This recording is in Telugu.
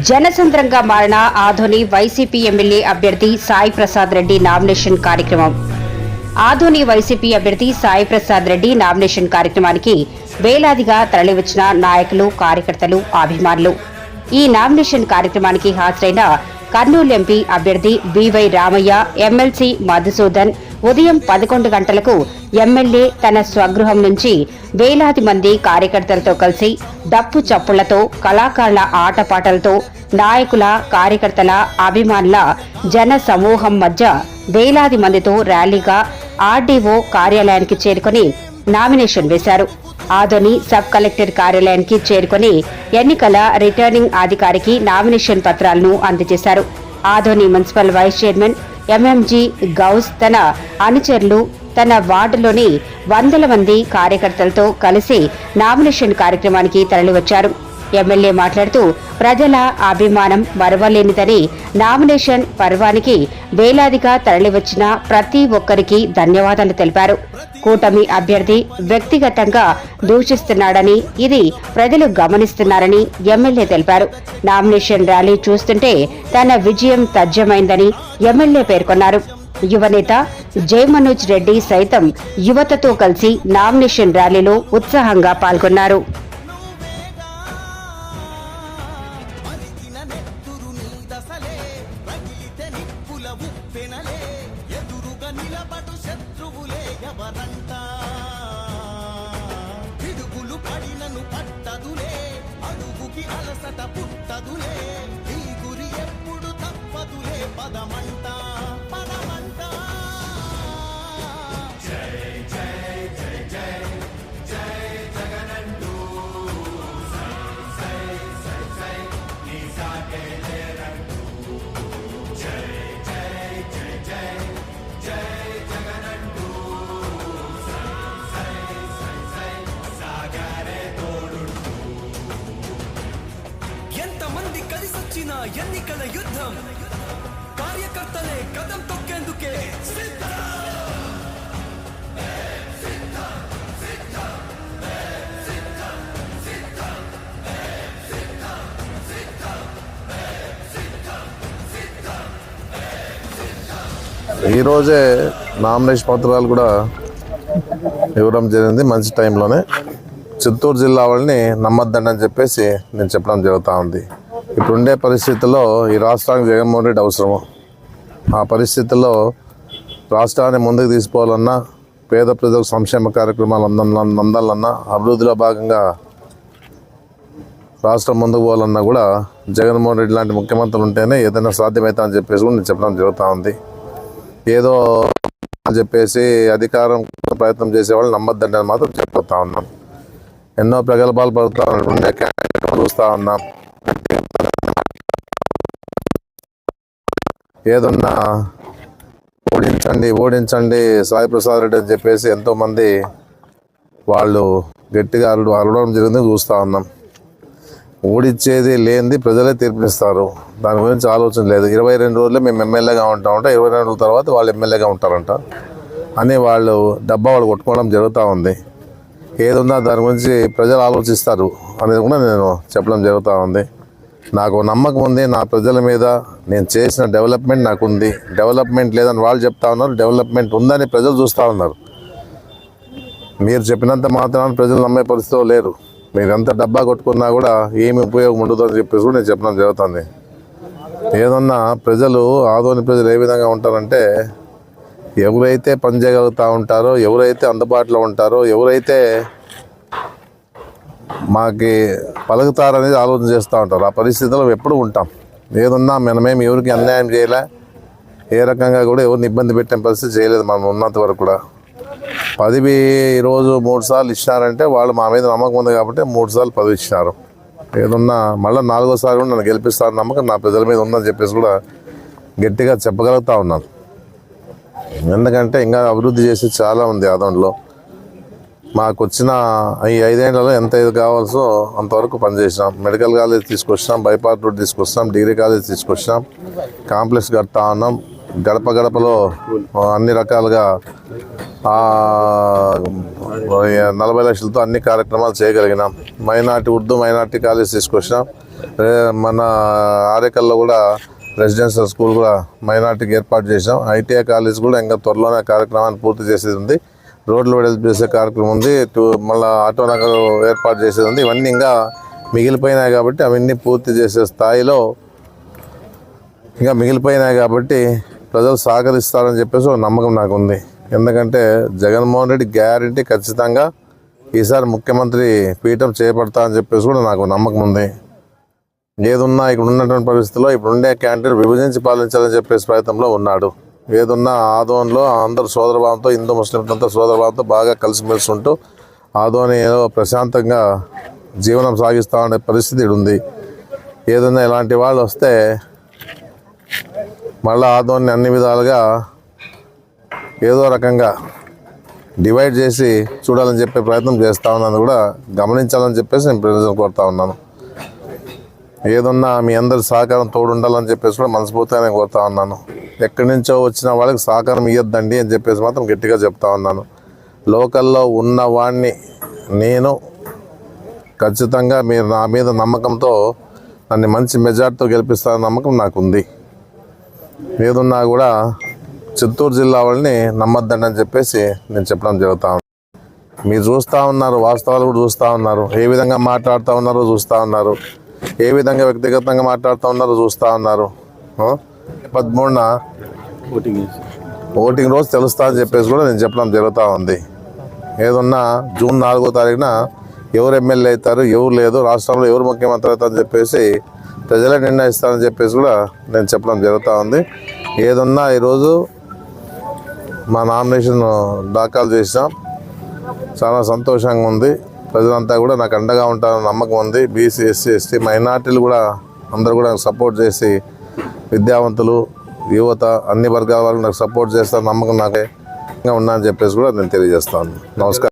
జనసంద్రంగా మారిన ఆధోని వైసీపీ ఎమ్మెల్యే అభ్యర్థి సాయి ప్రసాద్ రెడ్డి నామినేషన్ కార్యక్రమం. ఆధోని వైసీపీ అభ్యర్థి సాయి ప్రసాద్ రెడ్డి నామినేషన్ కార్యక్రమానికి వేలాదిగా తరలివచ్చిన నాయకులు కార్యకర్తలు అభిమానులు. ఈ నామినేషన్ కార్యక్రమానికి హాజరైన కర్నూలు ఎంపీ అభ్యర్థి B Y Ramaiah MLC Madhusudan ఉదయం పదకొండు గంటలకు ఎమ్మెల్యే తన స్వగృహం నుంచి వేలాది మంది కార్యకర్తలతో కలిసి డప్పు చప్పుళ్ళతో కళాకారుల ఆటపాటలతో నాయకుల కార్యకర్తల అభిమానుల జన సమూహం మధ్య వేలాది మందితో ర్యాలీగా ఆర్డీఓ కార్యాలయానికి చేరుకొని నామినేషన్ వేశారు. ఆదోని సబ్ కలెక్టర్ కార్యాలయానికి చేరుకొని ఎన్నికల రిటర్నింగ్ అధికారికి నామినేషన్ పత్రాలను అందజేశారు. Adoni municipal vice chairman MMG Ghouse తన అనుచరులు తన వార్డులోని వందల మంది కార్యకర్తలతో కలిసి నామినేషన్ కార్యక్రమానికి తరలివచ్చారు. ఎమ్మెల్యే మాట్లాడుతూ ప్రజల అభిమానం మరవలేనిదని నామినేషన్ పర్వానికి వేలాదిగా తరలివచ్చిన ప్రతి ఒక్కరికి ధన్యవాదాలు తెలిపారు. కూటమి అభ్యర్థి వ్యక్తిగతంగా దూషిస్తున్నాడని ఇది ప్రజలు గమనిస్తున్నారని ఎమ్మెల్యే తెలిపారు. నామినేషన్ ర్యాలీ చూస్తుంటే తన విజయం తథ్యమైందని ఎమ్మెల్యే పేర్కొన్నారు. యువనేత జయమనోజ్ రెడ్డి సైతం యువతతో కలిసి నామినేషన్ ర్యాలీలో ఉత్సాహంగా పాల్గొన్నారు. ఎవరంట పిడుగులు పడినను పట్టదులే అడుగుకి అలసట పుట్టదులే. నీ గురి ఎప్పుడు తప్పదులే పదమంట పదమంట కలిసొచ్చిన ఎన్నికల యుద్ధం కార్యకర్తలే కదం తొక్కేందుకే ఈరోజే నామినేషన్ పత్రాలు కూడా ఇవ్వడం జరిగింది మంచి టైంలోనే. చిత్తూరు జిల్లా వాళ్ళని నమ్మద్దండి అని చెప్పేసి నేను చెప్పడం జరుగుతూ ఉంది. ఇప్పుడుండే పరిస్థితుల్లో ఈ రాష్ట్రానికి జగన్మోహన్ రెడ్డి అవసరము. ఆ పరిస్థితుల్లో రాష్ట్రాన్ని ముందుకు తీసుకోవాలన్నా పేద ప్రజలకు సంక్షేమ కార్యక్రమాలు అందాలన్నా అభివృద్ధిలో భాగంగా రాష్ట్రం ముందుకు పోవాలన్నా కూడా జగన్మోహన్ రెడ్డి లాంటి ముఖ్యమంత్రులు ఉంటేనే ఏదైనా సాధ్యమవుతా అని చెప్పేసి కూడా నేను చెప్పడం జరుగుతూ ఉంది. ఏదో అని చెప్పేసి అధికారం ప్రయత్నం చేసేవాళ్ళు నమ్మద్దండి అని మాత్రం చెప్తా ఉన్నాం. ఎన్నో ప్రగల్భాలు పడుతూ ఉండే చూస్తూ ఉన్నాం. ఏదన్నా ఓడించండి ఓడించండి సాయి ప్రసాద్ రెడ్డి అని చెప్పేసి ఎంతోమంది వాళ్ళు గట్టిగా అరడు అరవడం జరిగింది చూస్తూ ఉన్నాం. ఓడించేది లేనిది ప్రజలే తీర్పునిస్తారు దాని గురించి ఆలోచన లేదు. ఇరవై రెండు రోజులే మేము ఎమ్మెల్యేగా ఉంటామంట ఇరవై రెండు రోజుల తర్వాత వాళ్ళు ఎమ్మెల్యేగా ఉంటారంట. అని వాళ్ళు డబ్బా వాళ్ళు కొట్టుకోవడం జరుగుతూ ఉంది. ఏదున్నా దాని గురించి ప్రజలు ఆలోచిస్తారు అనేది కూడా నేను చెప్పడం జరుగుతూ ఉంది. నాకు నమ్మకం ఉంది నా ప్రజల మీద నేను చేసిన డెవలప్మెంట్ నాకు ఉంది డెవలప్మెంట్ లేదని వాళ్ళు చెప్తా ఉన్నారు డెవలప్మెంట్ ఉందని ప్రజలు చూస్తూ ఉన్నారు. మీరు చెప్పినంత మాత్రాన ప్రజలు నమ్మే పరిస్థితిలో లేరు. మీరు ఎంత డబ్బా కొట్టుకున్నా కూడా ఏమి ఉపయోగం ఉండదు అని చెప్పేసి కూడా నేను చెప్పడం జరుగుతుంది. ఏదన్నా ప్రజలు ఆదోని ప్రజలు ఏ విధంగా ఉంటారంటే ఎవరైతే పనిచేయగలుగుతూ ఉంటారో ఎవరైతే అందుబాటులో ఉంటారో ఎవరైతే మాకి పలుకుతారనేది ఆలోచన చేస్తూ ఉంటారు. ఆ పరిస్థితిలో ఎప్పుడు ఉంటాం. ఏదున్నా మనమేమి ఎవరికి అన్యాయం చేయలే. ఏ రకంగా కూడా ఎవరిని ఇబ్బంది పెట్టే పరిస్థితి చేయలేదు మనం ఉన్నంత వరకు కూడా. పదవి ఈరోజు మూడు సార్లు ఇచ్చినారంటే వాళ్ళు మా మీద నమ్మకం ఉంది కాబట్టి మూడు సార్లు పదవి ఇచ్చినారు. ఏదన్నా మళ్ళీ నాలుగోసారి కూడా నన్ను గెలిపిస్తారని నమ్మకం నా ప్రజల మీద ఉందని చెప్పేసి కూడా గట్టిగా చెప్పగలుగుతా ఉన్నాను. ఎందుకంటే ఇంకా అభివృద్ధి చేసి చాలా ఉంది ఆదంలో మాకు వచ్చిన ఈ ఐదేళ్ళలో ఎంత ఇది కావాల్సో అంతవరకు పనిచేసినాం. మెడికల్ కాలేజ్ తీసుకొచ్చినాం బైపాస్ రోడ్ తీసుకొచ్చినాం డిగ్రీ కాలేజ్ తీసుకొచ్చినాం. కాంప్లెక్స్ కడతా ఉన్నాం. గడప గడపలో అన్ని రకాలుగా నలభై లక్షలతో అన్ని కార్యక్రమాలు చేయగలిగినాం. మైనార్టీ ఉర్దూ మైనార్టీ కాలేజ్ తీసుకొచ్చినాం. మన ఆరేకల్లో కూడా రెసిడెన్షియల్ స్కూల్ కూడా మైనార్టీకి ఏర్పాటు చేసాం ఐటీఐ కాలేజ్ కూడా ఇంకా త్వరలోనే కార్యక్రమాన్ని పూర్తి చేసేది ఉంది. రోడ్లు వెడల్పేసే కార్యక్రమం ఉంది. టూ మళ్ళీ ఆటో నగర్ ఏర్పాటు చేసేది ఉంది. ఇవన్నీ ఇంకా మిగిలిపోయినాయి కాబట్టి అవన్నీ పూర్తి చేసే స్థాయిలో ఇంకా మిగిలిపోయినాయి కాబట్టి ప్రజలు సహకరిస్తారని చెప్పేసి ఒక నమ్మకం నాకు ఉంది. ఎందుకంటే జగన్మోహన్ రెడ్డి గ్యారంటీ ఖచ్చితంగా ఈసారి ముఖ్యమంత్రి పీఠం చేపడతా అని చెప్పేసి కూడా నాకు నమ్మకం ఉంది. ఏదున్నా ఇక్కడ ఉన్నటువంటి పరిస్థితుల్లో ఇప్పుడు ఉండే క్యాంటీన్ విభజించి పాలించాలని చెప్పేసి ప్రయత్నంలో ఉన్నాడు. ఏదున్నా ఆదోన్లో అందరు సోదరభావంతో హిందూ ముస్లింలంతా సోదరభావంతో బాగా కలిసిమెలిసి ఉంటూ ఆదోని ఏదో ప్రశాంతంగా జీవనం సాగిస్తూ ఉండే పరిస్థితి ఉంది. ఏదన్నా ఇలాంటి వాళ్ళు వస్తే మళ్ళీ ఆదోని అన్ని విధాలుగా ఏదో రకంగా డివైడ్ చేసి చూడాలని చెప్పే ప్రయత్నం చేస్తూ ఉన్నాను. కూడా గమనించాలని చెప్పేసి నేను ప్రయోజనం కోరుతా ఉన్నాను. ఏదున్నా మీ అందరి సహకారం తోడు ఉండాలని చెప్పేసి కూడా మనస్ఫూర్తిగా నేను కోరుతా ఉన్నాను. ఎక్కడి నుంచో వచ్చిన వాళ్ళకి సహకారం ఇవ్వద్దండి అని చెప్పేసి మాత్రం గట్టిగా చెప్తా ఉన్నాను. లోకల్లో ఉన్నవాడిని నేను ఖచ్చితంగా మీరు నా మీద నమ్మకంతో నన్ను మంచి మెజార్టీతో గెలిపిస్తారన్న నమ్మకం నాకు ఉంది ఏదున్నా కూడా చిత్తూరు జిల్లా వాళ్ళని నమ్మద్దండి అని చెప్పేసి నేను చెప్పడం జరుగుతా మీరు చూస్తూ ఉన్నారు వాస్తవాలు కూడా చూస్తూ ఉన్నారు. ఏ విధంగా మాట్లాడుతూ ఉన్నారో చూస్తూ ఉన్నారు. ఏ విధంగా వ్యక్తిగతంగా మాట్లాడుతూ ఉన్నారో చూస్తూ ఉన్నారు? పదమూడున ఓటింగ్ రోజు తెలుస్తా అని చెప్పేసి కూడా నేను చెప్పడం జరుగుతూ ఉంది. ఏదన్నా జూన్ నాలుగో తారీఖున ఎవరు ఎమ్మెల్యే అవుతారు ఎవరు లేదు రాష్ట్రంలో ఎవరు ముఖ్యమంత్రి అవుతారని చెప్పేసి ప్రజలే నిర్ణయిస్తారని చెప్పేసి కూడా నేను చెప్పడం జరుగుతూ ఉంది. ఏదన్నా ఈరోజు మా నామినేషన్ దాఖలు చేసినాం చాలా సంతోషంగా ఉంది. ప్రజలంతా కూడా నాకు అండగా ఉంటారని నమ్మకం ఉంది. బీసీ ఎస్సీ ఎస్టీ మైనార్టీలు కూడా అందరూ కూడా నాకు సపోర్ట్ చేసి విద్యావంతులు యువత అన్ని వర్గాల వాళ్ళు నాకు సపోర్ట్ చేస్తారు నమ్మకం నాకే ఉన్నా అని చెప్పేసి కూడా నేను తెలియజేస్తాను. నమస్కారం.